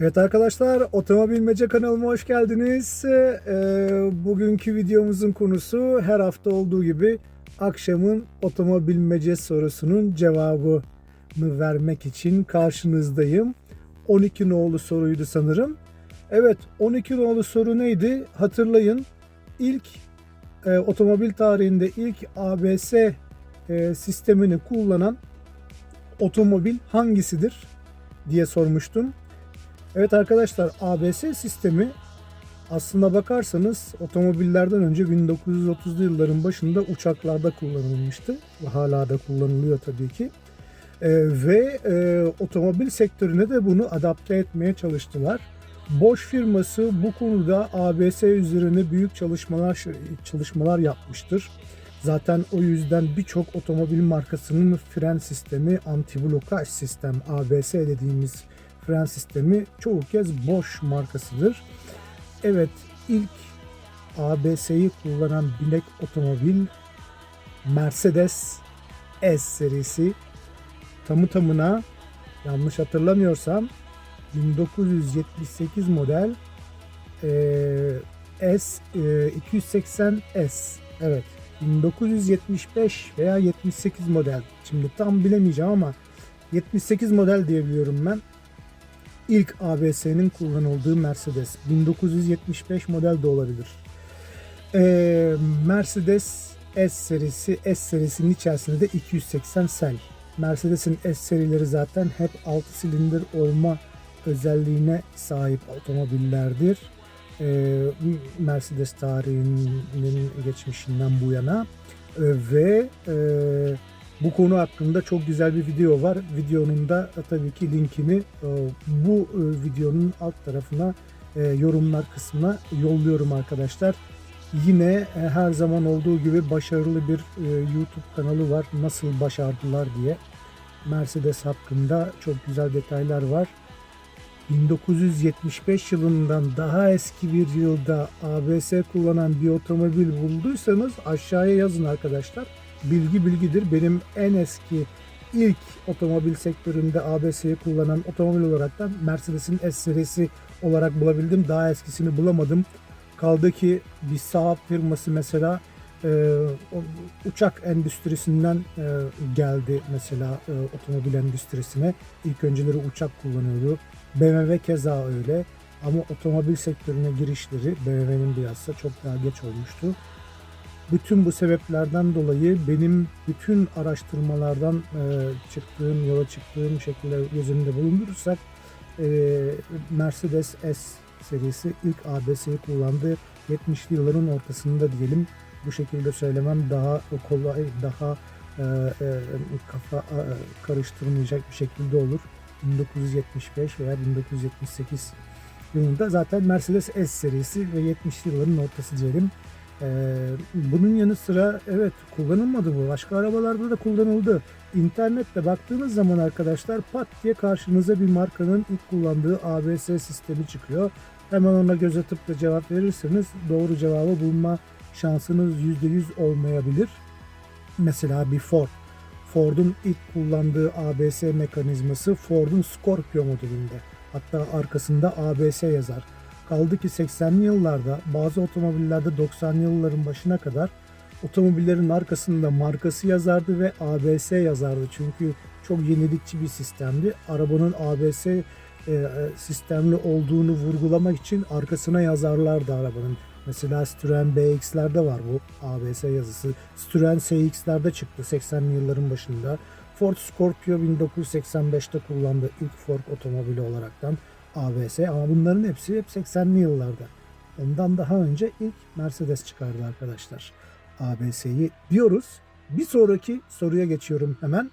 Evet arkadaşlar Otomobilmece kanalıma hoş geldiniz. Ee, bugünkü videomuzun konusu her hafta olduğu gibi akşamın otomobilmece sorusunun cevabını vermek için karşınızdayım. 12 nolu soruydu sanırım. Evet 12 nolu soru neydi? Hatırlayın ilk e, otomobil tarihinde ilk ABS e, sistemini kullanan otomobil hangisidir diye sormuştum. Evet arkadaşlar ABS sistemi aslında bakarsanız otomobillerden önce 1930'lu yılların başında uçaklarda kullanılmıştı. Ve hala da kullanılıyor tabii ki. Ee, ve e, otomobil sektörüne de bunu adapte etmeye çalıştılar. Bosch firması bu konuda ABS üzerine büyük çalışmalar çalışmalar yapmıştır. Zaten o yüzden birçok otomobil markasının fren sistemi anti-blokaj sistem ABS dediğimiz fren sistemi çoğu kez Bosch markasıdır. Evet ilk ABS'yi kullanan binek otomobil Mercedes S serisi. Tamı tamına yanlış hatırlamıyorsam 1978 model e, S e, 280S evet 1975 veya 78 model. Şimdi tam bilemeyeceğim ama 78 model diyebiliyorum ben ilk ABS'nin kullanıldığı Mercedes. 1975 model de olabilir. Ee, Mercedes S serisi, S serisinin içerisinde de 280 sel. Mercedes'in S serileri zaten hep 6 silindir olma özelliğine sahip otomobillerdir. Ee, Mercedes tarihinin geçmişinden bu yana Ee, ve e, bu konu hakkında çok güzel bir video var. Videonun da e, tabii ki linkini e, bu e, videonun alt tarafına yorumlar kısmına yolluyorum arkadaşlar. Yine her zaman olduğu gibi başarılı bir YouTube kanalı var. Nasıl başardılar diye. Mercedes hakkında çok güzel detaylar var. 1975 yılından daha eski bir yılda ABS kullanan bir otomobil bulduysanız aşağıya yazın arkadaşlar bilgi bilgidir. Benim en eski ilk otomobil sektöründe ABS'yi kullanan otomobil olarak da Mercedes'in S serisi olarak bulabildim. Daha eskisini bulamadım. Kaldı ki bir Saab firması mesela e, uçak endüstrisinden e, geldi mesela e, otomobil endüstrisine. İlk önceleri uçak kullanıyordu. BMW keza öyle. Ama otomobil sektörüne girişleri BMW'nin bilhassa çok daha geç olmuştu. Bütün bu sebeplerden dolayı benim bütün araştırmalardan e, çıktığım, yola çıktığım şekilde göz önünde bulundurursak e, Mercedes S serisi ilk ABS'yi kullandı. 70'li yılların ortasında diyelim. Bu şekilde söylemem daha kolay, daha e, e, kafa e, karıştırmayacak bir şekilde olur. 1975 veya 1978 yılında zaten Mercedes S serisi ve 70'li yılların ortası diyelim. Ee, bunun yanı sıra evet kullanılmadı bu. Başka arabalarda da kullanıldı. İnternette baktığınız zaman arkadaşlar pat diye karşınıza bir markanın ilk kullandığı ABS sistemi çıkıyor. Hemen ona göz atıp da cevap verirseniz doğru cevabı bulma şansınız %100 olmayabilir. Mesela bir Ford. Ford'un ilk kullandığı ABS mekanizması Ford'un Scorpio modelinde. Hatta arkasında ABS yazar. Kaldı ki 80'li yıllarda bazı otomobillerde 90'lı yılların başına kadar otomobillerin arkasında markası yazardı ve ABS yazardı. Çünkü çok yenilikçi bir sistemdi. Arabanın ABS e, e, sistemli olduğunu vurgulamak için arkasına yazarlardı arabanın. Mesela Citroen BX'lerde var bu ABS yazısı. Citroen CX'lerde çıktı 80'li yılların başında. Ford Scorpio 1985'te kullandı ilk Ford otomobili olaraktan. ABS ama bunların hepsi hep 80'li yıllarda. Ondan daha önce ilk Mercedes çıkardı arkadaşlar. ABS'yi diyoruz. Bir sonraki soruya geçiyorum hemen.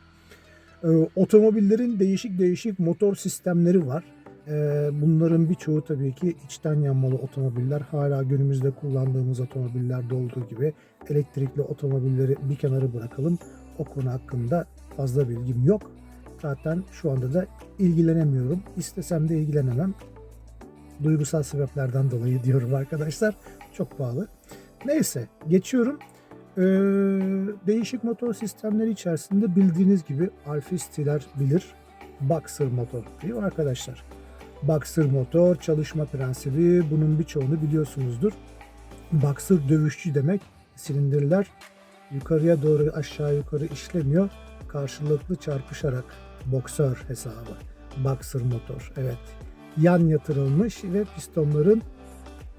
Ee, otomobillerin değişik değişik motor sistemleri var. Ee, bunların birçoğu tabii ki içten yanmalı otomobiller. Hala günümüzde kullandığımız otomobillerde olduğu gibi elektrikli otomobilleri bir kenara bırakalım. O konu hakkında fazla bilgim yok. Zaten şu anda da ilgilenemiyorum. İstesem de ilgilenemem. Duygusal sebeplerden dolayı diyorum arkadaşlar. Çok pahalı. Neyse geçiyorum. Ee, değişik motor sistemleri içerisinde bildiğiniz gibi Alfa Stiler bilir. Boxer motor diyor arkadaşlar. Boxer motor, çalışma prensibi bunun birçoğunu biliyorsunuzdur. Boxer dövüşçü demek. Silindirler yukarıya doğru aşağı yukarı işlemiyor. Karşılıklı çarpışarak boksör hesabı. Boxer motor. Evet. Yan yatırılmış ve pistonların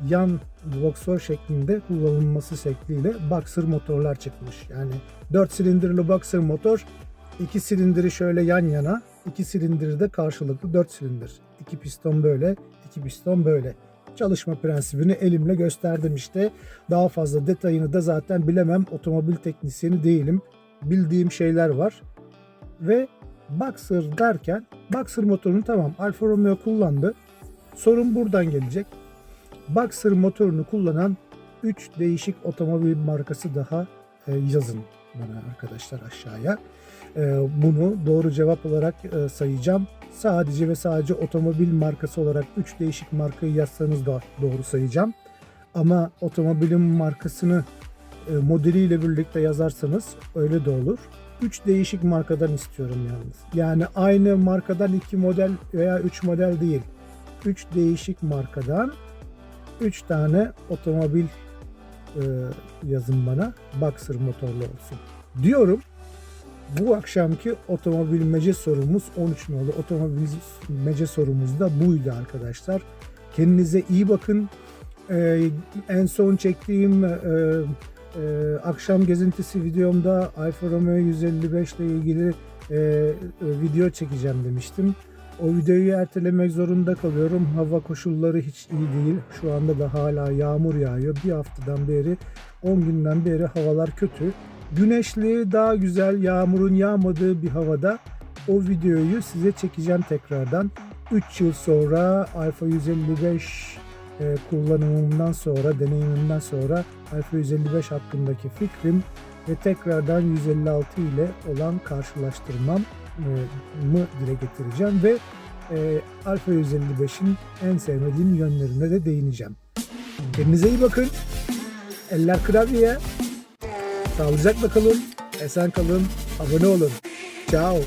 yan boksör şeklinde kullanılması şekliyle boxer motorlar çıkmış. Yani 4 silindirli boxer motor iki silindiri şöyle yan yana, iki silindiri de karşılıklı 4 silindir. İki piston böyle, iki piston böyle. Çalışma prensibini elimle gösterdim işte. Daha fazla detayını da zaten bilemem. Otomobil teknisyeni değilim. Bildiğim şeyler var. Ve Boxer derken Boxer motorunu tamam Alfa Romeo kullandı. Sorun buradan gelecek. Boxer motorunu kullanan 3 değişik otomobil markası daha e, yazın bana arkadaşlar aşağıya. E, bunu doğru cevap olarak e, sayacağım. Sadece ve sadece otomobil markası olarak 3 değişik markayı yazsanız da doğru sayacağım. Ama otomobilin markasını e, modeliyle birlikte yazarsanız öyle de olur. 3 değişik markadan istiyorum yalnız. Yani aynı markadan 2 model veya 3 model değil. 3 değişik markadan 3 tane otomobil e, yazın bana. Boxer motorlu olsun. Diyorum. Bu akşamki otomobilmece sorumuz 13 nolu otomobilmece sorumuz da buydu arkadaşlar. Kendinize iyi bakın. Ee, en son çektiğim e, e, akşam gezintisi videomda Alfa Romeo 155 ile ilgili e, e, video çekeceğim demiştim. O videoyu ertelemek zorunda kalıyorum. Hava koşulları hiç iyi değil. Şu anda da hala yağmur yağıyor. Bir haftadan beri, 10 günden beri havalar kötü. Güneşli, daha güzel, yağmurun yağmadığı bir havada o videoyu size çekeceğim tekrardan. 3 yıl sonra Alfa 155 e, kullanımımdan sonra, deneyimimden sonra Alfa 155 hakkındaki fikrim ve tekrardan 156 ile olan karşılaştırmam e, mı dile getireceğim ve e, Alfa 155'in en sevmediğim yönlerine de değineceğim. Kendinize iyi bakın. Eller klavye. Sağlıcakla kalın. Esen kalın. Abone olun. Ciao.